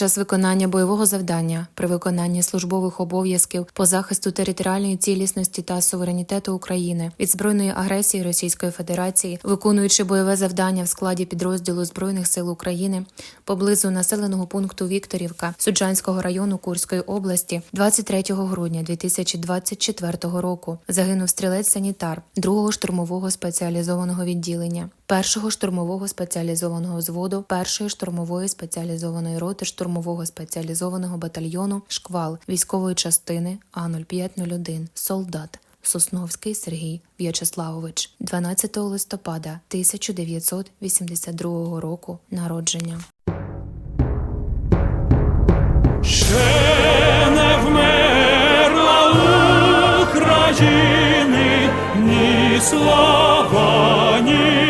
час виконання бойового завдання при виконанні службових обов'язків по захисту територіальної цілісності та суверенітету України від збройної агресії Російської Федерації, виконуючи бойове завдання в складі підрозділу збройних сил України поблизу населеного пункту Вікторівка Суджанського району Курської області 23 грудня 2024 року. Загинув стрілець-санітар 2-го штурмового спеціалізованого відділення, 1-го штурмового спеціалізованого взводу, 1-ї штурмової спеціалізованої роти штурмового спеціалізованого батальйону Шквал військової частини А0501 солдат. Сосновський Сергій В'ячеславович, 12 листопада 1982 року народження. Ще не вмерла України ні слава, ні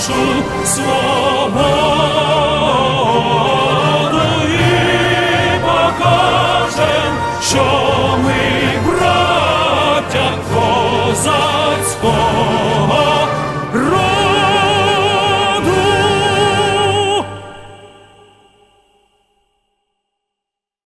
нашу свободу і покажем, що ми браття козацького роду.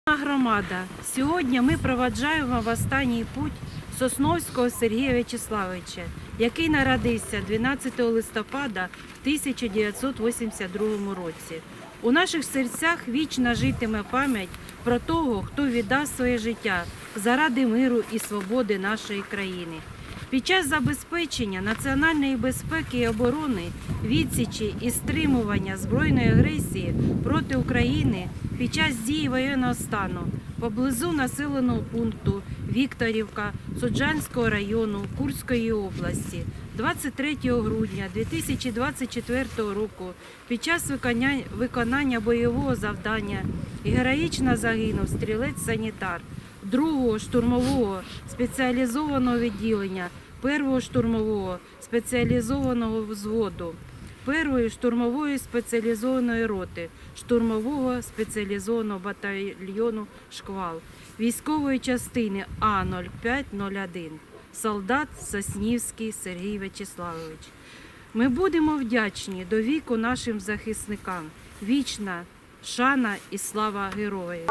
Громада, сьогодні ми проваджаємо в останній путь Сосновського Сергія В'ячеславовича, який народився 12 листопада 1982 році. У наших серцях вічно житиме пам'ять про того, хто віддав своє життя заради миру і свободи нашої країни. Під час забезпечення національної безпеки і оборони, відсічі і стримування збройної агресії проти України під час дії воєнного стану поблизу населеного пункту Вікторівка Суджанського району Курської області. 23 грудня 2024 року під час виконання, бойового завдання героїчно загинув стрілець-санітар 2-го штурмового спеціалізованого відділення 1-го штурмового спеціалізованого взводу, 1-ї штурмової спеціалізованої роти, штурмового спеціалізованого батальйону «Шквал» військової частини А0501, солдат Соснівський Сергій В'ячеславович. Ми будемо вдячні до віку нашим захисникам. Вічна шана і слава героїв.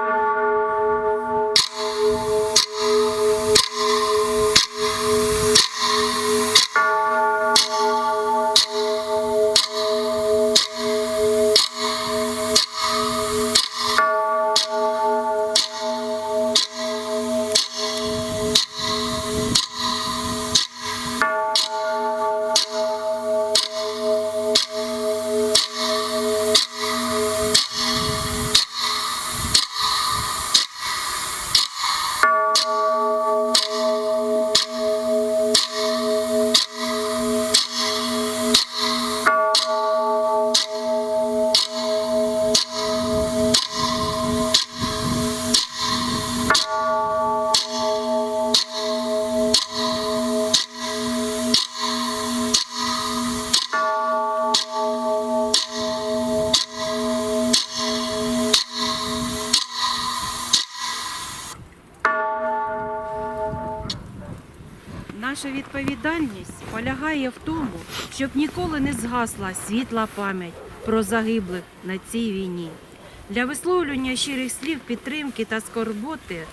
Відповідальність полягає в тому, щоб ніколи не згасла світла пам'ять про загиблих на цій війні. Для висловлювання щирих слів підтримки та скорботи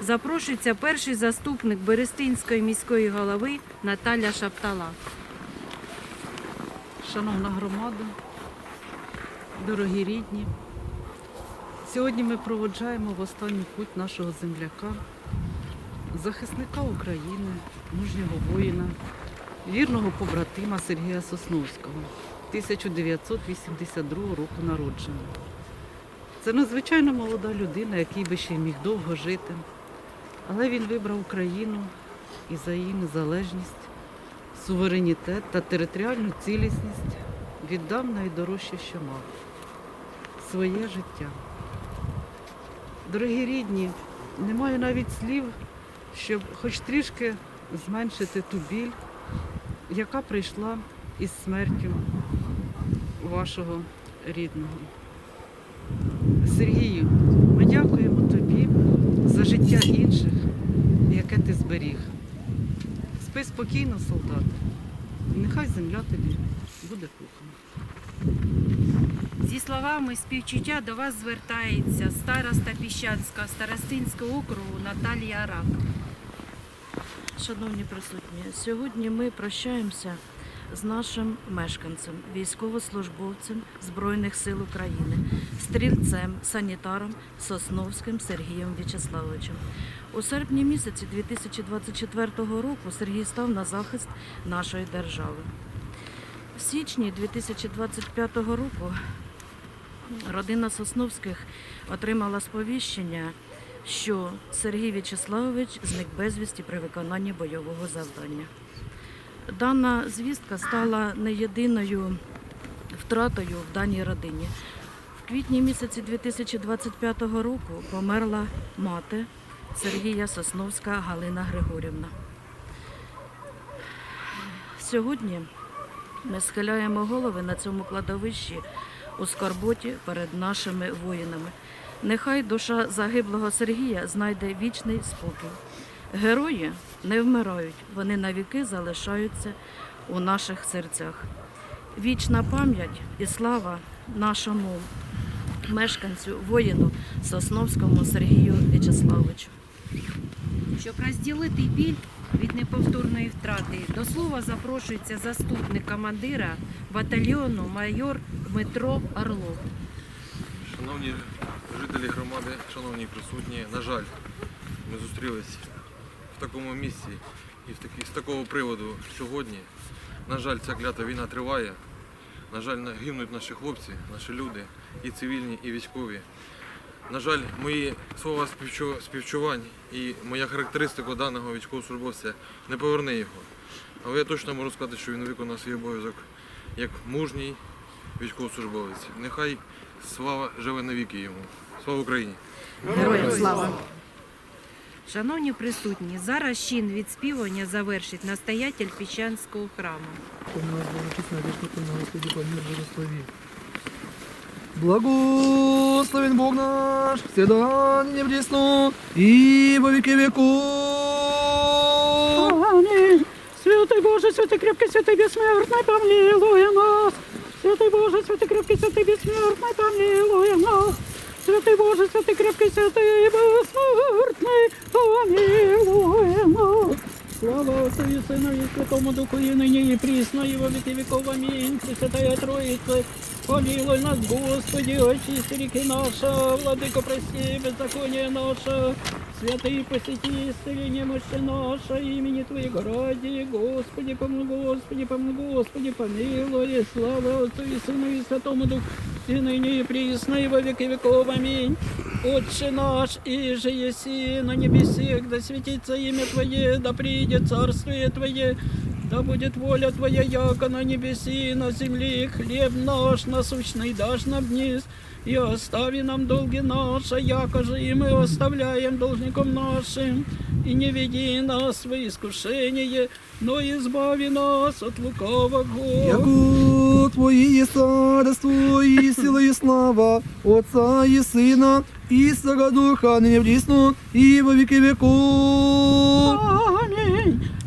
запрошується перший заступник Берестинської міської голови Наталя Шаптала. Шановна громада, дорогі рідні, сьогодні ми проводжаємо в останній путь нашого земляка, захисника України, мужнього воїна, вірного побратима Сергія Сосновського, 1982 року народження. Це надзвичайно молода людина, який би ще міг довго жити, але він вибрав Україну і за її незалежність суверенітет та територіальну цілісність віддав найдорожче, що мав своє життя. Дорогі рідні, немає навіть слів, щоб хоч трішки зменшити ту біль, яка прийшла із смертю вашого рідного. Сергію, ми дякуємо тобі за життя інших, яке ти зберіг. Спи спокійно, солдат. І Нехай земля тобі буде пухом. Зі словами співчуття до вас звертається староста Піщанського старостинського округу Наталія Рак. Шановні присутні, сьогодні ми прощаємося з нашим мешканцем, військовослужбовцем Збройних сил України, стрільцем, санітаром Сосновським Сергієм В'ячеславовичем. У серпні місяці 2024 року Сергій став на захист нашої держави. В січні 2025 року родина Сосновських отримала сповіщення, що Сергій В'ячеславович зник безвісті при виконанні бойового завдання. Дана звістка стала не єдиною втратою в даній родині. В квітні місяці 2025 року померла мати Сергія Сосновська Галина Григорівна. Сьогодні ми схиляємо голови на цьому кладовищі у скорботі перед нашими воїнами. Нехай душа загиблого Сергія знайде вічний спокій. Герої не вмирають, вони навіки залишаються у наших серцях. Вічна пам'ять і слава нашому мешканцю, воїну Сосновському Сергію В'ячеславовичу. Щоб розділити біль від неповторної втрати, до слова запрошується заступник командира батальйону майор Дмитро Орлов. Шановні жителі громади, шановні присутні, на жаль, ми зустрілись в такому місці і в такі, з такого приводу сьогодні. На жаль, ця клята війна триває. На жаль, гинуть наші хлопці, наші люди, і цивільні, і військові. На жаль, мої слова співчу- співчувань і моя характеристика даного військовослужбовця не поверне його. Але я точно можу сказати, що він виконав свій обов'язок як мужній військовослужбовець. Нехай слава живе навіки йому. Слава Україні! Героям слава! Шановні присутні, зараз чин відспівання завершить настоятель Піщанського храму. Помни нас, благочестная одежда Твоя, Господи, помир, благослови. Благословен Бог наш, всегда не блесну, и во веки веков. Аминь. Святый Боже, святый крепкий, святый бессмертный, помилуй нас. Святый Боже, святый крепкий, святый бессмертный, помилуй нас. Святый Боже, святый крепкий, святый бессмертный, помилуй нас. Слава Отцу и Сыну и Святому Духу, и ныне и присно, и во веки веков. Аминь. Пресвятая Троица, помилуй нас, Господи, очисти реки наша, Владыка, прости беззаконие наше. Святый посети исцеление мышцы наше, имени Твоего ради, Господи, помилуй, Господи, помилуй, Господи, помилуй, слава Отцу и Сыну и Святому Духу, и ныне и присно, и во веки веков. Аминь. Отче наш, и же еси на небесех, да светится имя Твое, да придет царствие Твое, да будет воля Твоя, яко на небеси и на земле, хлеб наш насущный дашь нам вниз, и остави нам долги наши, яко же и мы оставляем должником нашим, и не веди нас в искушение, но избави нас от лукавого. Яко Твои царство и сила и слава, Отца и Сына и Святого Духа, ныне блесну, и во веки веков.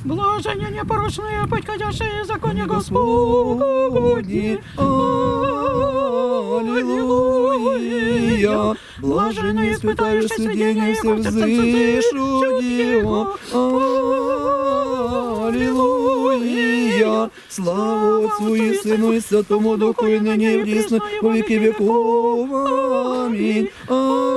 Аминь. Блажені непорочные, подходящие в законе Господні. Аллилуйя. Блаженні испытаешь і все взишу Його. Аллилуйя. Слава Отцу і Сину і Святому Духу, і нині і врісно, по віки віков. Амінь. Аллилуйя.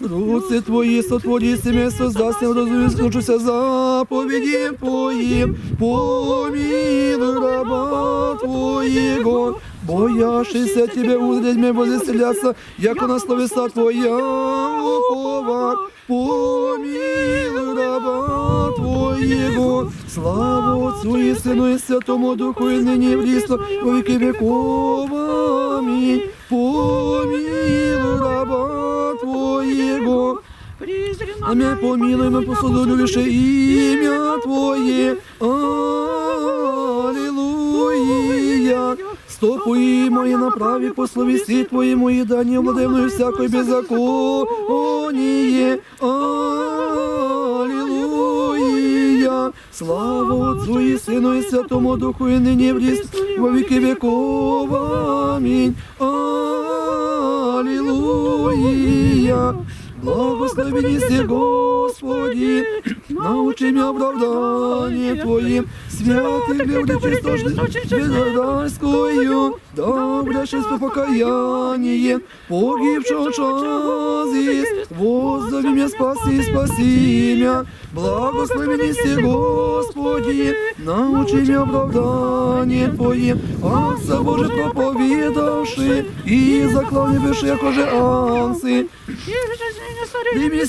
Руці твої сотворі семя создасть, розумію, слушайся заповіді твоїм, помилуй раба твоєго, бояшися тебе узрять мне возвеселяться, яко на словеса твоя упова, помилуй раба твоєго, слава Отцу і Сину і Святому Духу, і нині і врісно, по віки віков, амінь, помилуй раба а меня помилуй, мы посуду любишь имя Твое. Аллилуйя. Стопы мои направи по словеси Твоему, и да не владай мною всякое беззаконие. Аллилуйя. Слава Отцу и Сыну и Святому Духу, и ныне в во веки веков. Аминь. Аллилуйя. Благословени се, Господи, научи меня оправдание Твоим, святых люди чистошных, безодарскую, да по покаяние, погибшего чазис, воззови меня, спаси, спаси меня, благословени се, Господи, научи меня оправдание Твоим, Отца Боже проповедавши, и заклонивши, яко же ансы, Ими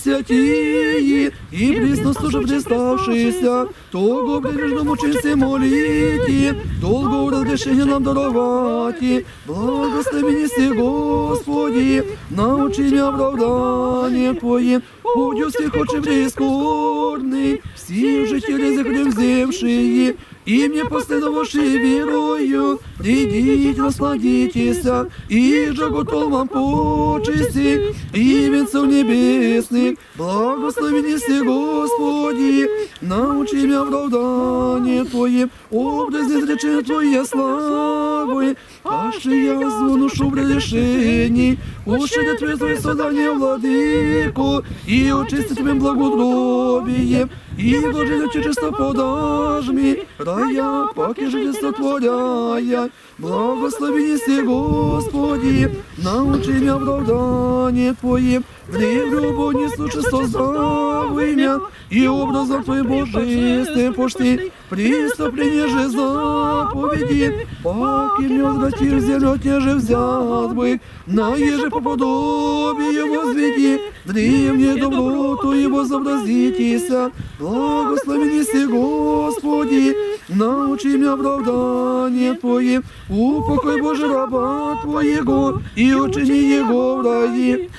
святії, і присно служив діставшися, того прежно чисті моліті, долго разрешение нам даровати, благословени си, Господі, научи мене оправдание Твоим, Будь всіх очеврей скорбный, всі жителі землі взявшие, и мне последовавши верою, идите, насладитесь, и же готов вам почести, и венцов небесных, благословени си, Господи, научи меня оправдание Твоим, образ изречения Твоей славы, Аше я звоношу в решении, уши для Твое Твое создание, Владыку, и очисти Твоим благодробием, и вложили чисто подашь мне, рая, поки же сотворяя, благослови си, Господи, научи меня оправдание Твоим, в любовь не слушай создавы меня, и образом Твоим божеством пошти, преступление же заповеди, паки не возвратишь в землю, те же взят бы, на еже по подобию возведи, древнее доброту его зобразитеся, благословени си, Господи, научи меня оправдание Твоим, упокой Боже раба Твоего, и учини его в раи,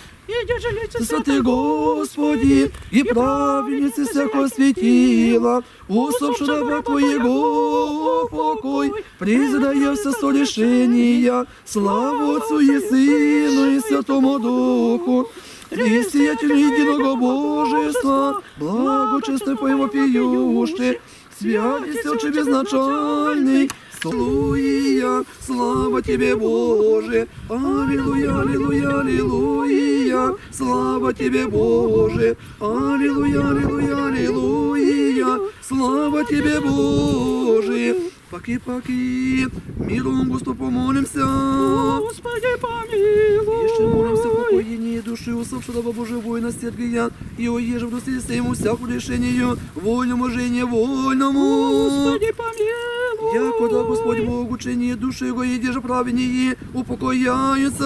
Святый Господи, и праведницы всякого светила, усопши раба Твоего покой, признає все солішення, славу Отцу і Сину і Святому Духу, и сиятелю единого Божества, благо честный по его пьющий, святый Отче безначальный, Аллилуйя, слава Тебе, Боже, Аллилуйя, Аллилуйя, Аллилуйя, слава Тебе, Боже, Аллилуйя, Аллилуйя, Аллилуйя, слава Тебе, Боже. Паки-паки, миром Господу помолимся. Господи, помилуй. Еще молимся в покоении души усопшего Божьего воина Сергия, и оеже в дусе ему всякую лишению, вольному же невольному. Господи, помилуй. Якода Господь Бог учені душі його ж праведні упокояються.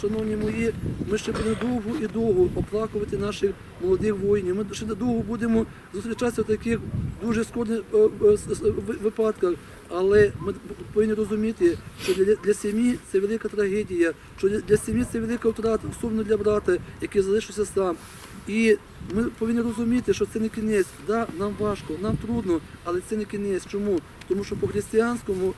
Шановні мої, ми ще будемо довго і довго оплакувати наших молодих воїнів. Ми ще довго будемо зустрічатися в таких дуже складних е, е, випадках. Але ми повинні розуміти, що для, для сім'ї це велика трагедія, що для, для сім'ї це велика втрата, особливо для брата, який залишився сам. І ми повинні розуміти, що це не кінець. Да, нам важко, нам трудно, але це не кінець. Чому? Тому що по християнському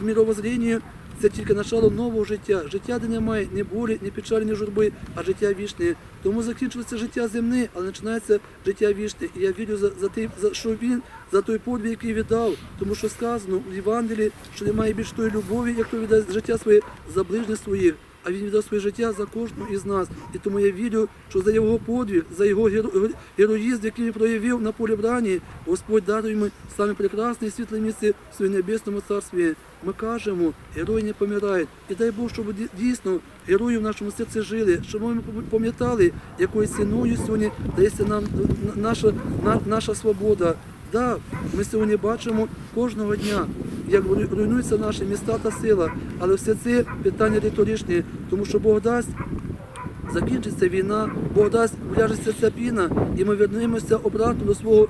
мировоззрінню це тільки начало нового життя. Життя, де немає ні болі, ні печалі, ні журби, а життя вічне. Тому закінчилося життя земне, але починається життя вічне. І я вірю за, за те, за що він, за той подвиг, який віддав. Тому що сказано в Євангелії, що немає більш тої любові, як то віддасть життя своє за ближніх своїх. А він віддав своє життя за кожного із нас. І тому я вірю, що за його подвиг, за його геро- героїзм, який він проявив на полі брані, Господь дарує йому саме прекрасне і світле місце в своєму небесному царстві. Ми кажемо, герої не помирають. І дай Бог, щоб дійсно герої в нашому серці жили, щоб ми пам'ятали, якою ціною сьогодні дається нам наша, на- наша свобода. Да, ми сьогодні бачимо кожного дня, як руйнуються наші міста та села, але все це питання риторичне, тому що Бог дасть. Закінчиться війна, Бог дасть вляжеться ця піна, і ми вернемося обратно до свого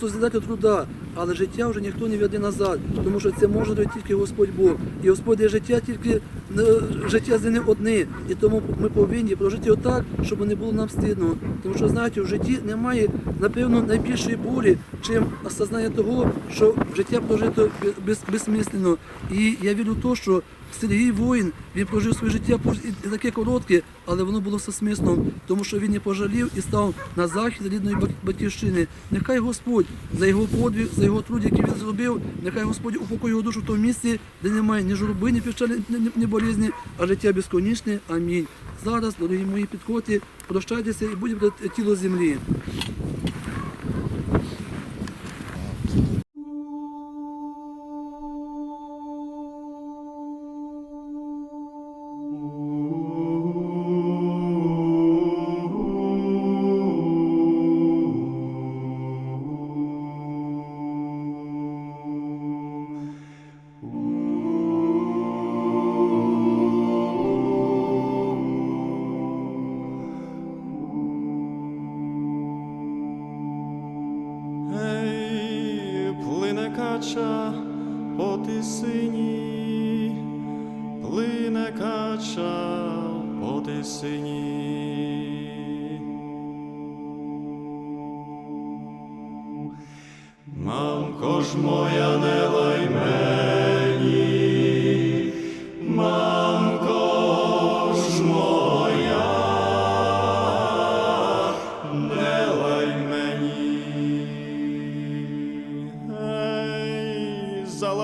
созидателя труда. Але життя вже ніхто не веде назад, тому що це може дати тільки Господь Бог. І Господь дає життя тільки життя з не одне. І тому ми повинні прожити його так, щоб не було нам стидно. Тому що знаєте, в житті немає напевно найбільшої болі, чим осознання того, що життя прожито без, безсмислено. І я вірю в те, що Сергій воїн, він прожив своє життя таке коротке, але воно було всесмислом, тому що він не пожалів і став на захист рідної батьківщини. Нехай Господь за його подвиг, за його труд, який він зробив, нехай Господь упокоїть його душу в тому місці, де немає ні журби, ні ні, ні, ні болізні, а життя безконечне. Амінь. Зараз, дорогі мої підходи, прощайтеся і будемо тіло землі.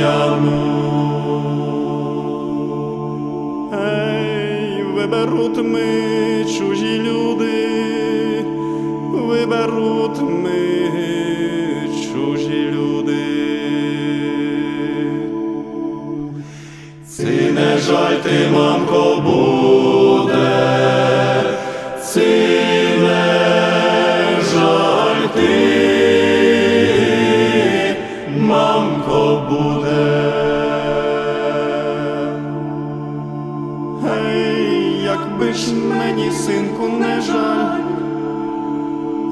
Яму. Ей, виберуть ми чужі люди, виберуть ми чужі люди. Ці не жаль ти, мамко, буде,